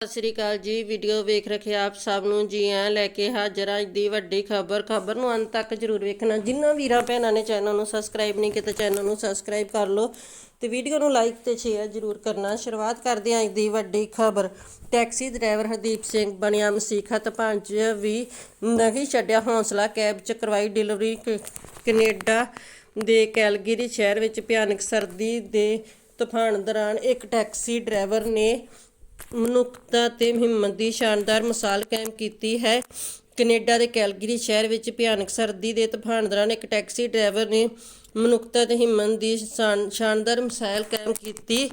ਸਤਿ ਸ਼੍ਰੀ ਅਕਾਲ ਜੀ ਵੀਡੀਓ ਵੇਖ ਰਹੇ ਆਪ ਸਭ ਨੂੰ। ਜੀ ਆਇਆਂ ਲੈ ਕੇ ਹਾਜ਼ਰ ਅੱਜ ਦੀ ਵੱਡੀ ਖਬਰ। ਖਬਰ ਨੂੰ ਅੰਤ ਤੱਕ ਜਰੂਰ ਵੇਖਣਾ। ਜਿਨ੍ਹਾਂ ਵੀਰਾਂ ਭੈਣਾਂ ਨੇ ਚੈਨਲ ਨੂੰ ਸਬਸਕ੍ਰਾਈਬ ਨਹੀਂ ਕੀਤਾ ਚੈਨਲ ਨੂੰ ਸਬਸਕ੍ਰਾਈਬ ਕਰ ਲਓ ਤੇ ਵੀਡੀਓ ਨੂੰ ਲਾਈਕ ਤੇ ਸ਼ੇਅਰ ਜਰੂਰ ਕਰਨਾ। ਸ਼ੁਰੂਆਤ ਕਰਦੇ ਹਾਂ ਅੱਜ ਦੀ ਵੱਡੀ ਖਬਰ। ਟੈਕਸੀ ਡਰਾਈਵਰ ਹਰਦੀਪ ਸਿੰਘ ਬਣਿਆ ਮਸੀਖਤ ਪੰਜ ਵੀ ਨਹੀਂ ਛੱਡਿਆ ਹੌਸਲਾ। ਕੈਬ ਚ ਕਰਵਾਈ ਡਿਲੀਵਰੀ ਕ- ਕੈਨੇਡਾ ਦੇ ਕੈਲਗਰੀ ਸ਼ਹਿਰ ਵਿੱਚ ਭਿਆਨਕ ਸਰਦੀ ਦੇ ਤੂਫਾਨ ਦੌਰਾਨ ਇੱਕ ਟੈਕਸੀ ਡਰਾਈਵਰ ਨੇ ਮਨੁੱਖਤਾ ਤੇ ਹਿੰਮਤ ਦੀ ਸ਼ਾਨਦਾਰ ਮਿਸਾਲ ਕਾਇਮ ਕੀਤੀ ਹੈ। ਕੈਨੇਡਾ ਦੇ ਕੈਲਗਰੀ ਸ਼ਹਿਰ ਵਿੱਚ ਭਿਆਨਕ ਸਰਦੀ ਦੇ ਤੂਫਾਨ ਦੌਰਾਨ ਇੱਕ ਟੈਕਸੀ ਡਰਾਈਵਰ ਨੇ ਮਨੁੱਖਤਾ ਤੇ ਹਿੰਮਤ ਦੀ ਸ਼ਾਨਦਾਰ ਮਿਸਾਲ ਕਾਇਮ ਕੀਤੀ।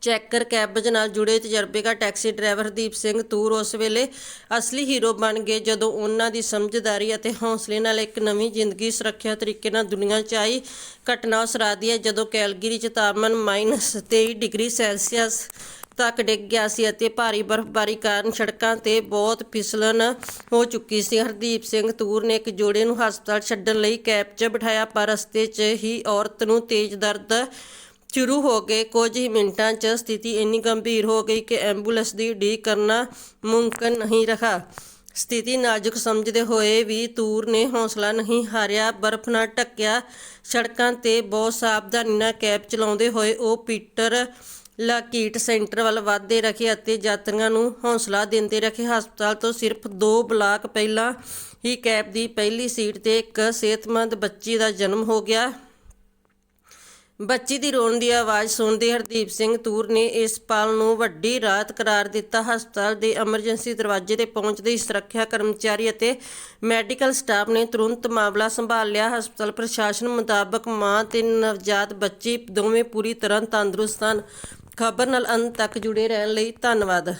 ਚੈੱਕਰ ਕੈਬਜ ਨਾਲ ਜੁੜੇ ਤਜਰਬੇਕਾਰ ਟੈਕਸੀ ਡਰਾਈਵਰ ਹਰਦੀਪ ਸਿੰਘ ਤੂਰ ਉਸ ਵੇਲੇ ਅਸਲੀ ਹੀਰੋ ਬਣ ਗਏ ਜਦੋਂ ਉਹਨਾਂ ਦੀ ਸਮਝਦਾਰੀ ਅਤੇ ਹੌਸਲੇ ਨਾਲ ਇੱਕ ਨਵੀਂ ਜ਼ਿੰਦਗੀ ਸੁਰੱਖਿਆ ਤਰੀਕੇ ਨਾਲ ਦੁਨੀਆ 'ਚ ਆਈ। ਘਟਨਾ ਉਸ ਰਾਤ ਦੀ ਹੈ ਜਦੋਂ ਕੈਲਗਰੀ 'ਚ ਤਾਪਮਾਨ ਮਾਈਨਸ 23 ਡਿਗਰੀ ਸੈਲਸੀਅਸ ਤੱਕ ਡਿੱਗ ਗਿਆ ਸੀ ਅਤੇ ਭਾਰੀ ਬਰਫ਼ਬਾਰੀ ਕਾਰਨ ਸੜਕਾਂ ਤੇ ਬਹੁਤ ਫਿਸਲਣ ਹੋ ਚੁੱਕੀ ਸੀ। ਹਰਦੀਪ ਸਿੰਘ ਤੂਰ ਨੇ ਇੱਕ ਜੋੜੇ ਨੂੰ ਹਸਪਤਾਲ ਛੱਡਣ ਲਈ ਕੈਬ 'ਚ ਬਿਠਾਇਆ, ਪਰ ਰਸਤੇ 'ਚ ਹੀ ਔਰਤ ਨੂੰ ਤੇਜ਼ ਦਰਦ ਸ਼ੁਰੂ ਹੋ ਗਏ। ਕੁਝ ਹੀ ਮਿੰਟਾਂ 'ਚ ਸਥਿਤੀ ਇੰਨੀ ਗੰਭੀਰ ਹੋ ਗਈ ਕਿ ਐਂਬੂਲੈਂਸ ਦੀ ਉਡੀਕ ਕਰਨਾ ਮੁਮਕਨ ਨਹੀਂ ਰਿਹਾ। ਸਥਿਤੀ ਨਾਜ਼ੁਕ ਸਮਝਦੇ ਹੋਏ ਵੀ ਤੂਰ ਨੇ ਹੌਸਲਾ ਨਹੀਂ ਹਾਰਿਆ। ਬਰਫ਼ ਨਾਲ ਢੱਕਿਆ ਸੜਕਾਂ ਤੇ ਬਹੁਤ ਸਾਵਧਾਨੀ ਨਾਲ ਕੈਬ ਚਲਾਉਂਦੇ ਹੋਏ ਉਹ ਪੀਟਰ ਲਾਕੀਟ ਸੈਂਟਰ ਵੱਲ ਵਧਦੇ ਰਹੇ ਅਤੇ ਯਾਤਰੀਆਂ ਨੂੰ ਹੌਸਲਾ ਦਿੰਦੇ ਰਹੇ। ਹਸਪਤਾਲ ਤੋਂ ਸਿਰਫ 2 ਬਲਾਕ ਪਹਿਲਾਂ ਹੀ ਕੈਬ ਦੀ ਪਹਿਲੀ ਸੀਟ ਤੇ ਇੱਕ ਸਿਹਤਮੰਦ ਬੱਚੀ ਦਾ ਜਨਮ ਹੋ ਗਿਆ। ਬੱਚੀ ਦੀ ਰੋਣ ਦੀ ਆਵਾਜ਼ ਸੁਣਦੇ ਹਰਦੀਪ ਸਿੰਘ ਤੂਰ ਨੇ ਇਸ ਪਲ ਨੂੰ ਵੱਡੀ ਰਾਤ ਕਰਾਰ ਦਿੱਤਾ। ਹਸਪਤਾਲ ਦੇ ਐਮਰਜੈਂਸੀ ਦਰਵਾਜ਼ੇ ਤੇ ਪਹੁੰਚਦੇ ਹੀ ਸੁਰੱਖਿਆ ਕਰਮਚਾਰੀ ਅਤੇ ਮੈਡੀਕਲ ਸਟਾਫ ਨੇ ਤੁਰੰਤ ਮਾਮਲਾ ਸੰਭਾਲ ਲਿਆ। ਹਸਪਤਾਲ ਪ੍ਰਸ਼ਾਸਨ ਮੁਤਾਬਕ ਮਾਂ ਤੇ ਨਵਜਾਤ ਬੱਚੀ ਦੋਵੇਂ ਪੂਰੀ ਤਰ੍ਹਾਂ ਤੰਦਰੁਸਤ ਹਨ। ਖਬਰ ਨਾਲ ਅੰਤ ਤੱਕ ਜੁੜੇ ਰਹਿਣ ਲਈ ਧੰਨਵਾਦ।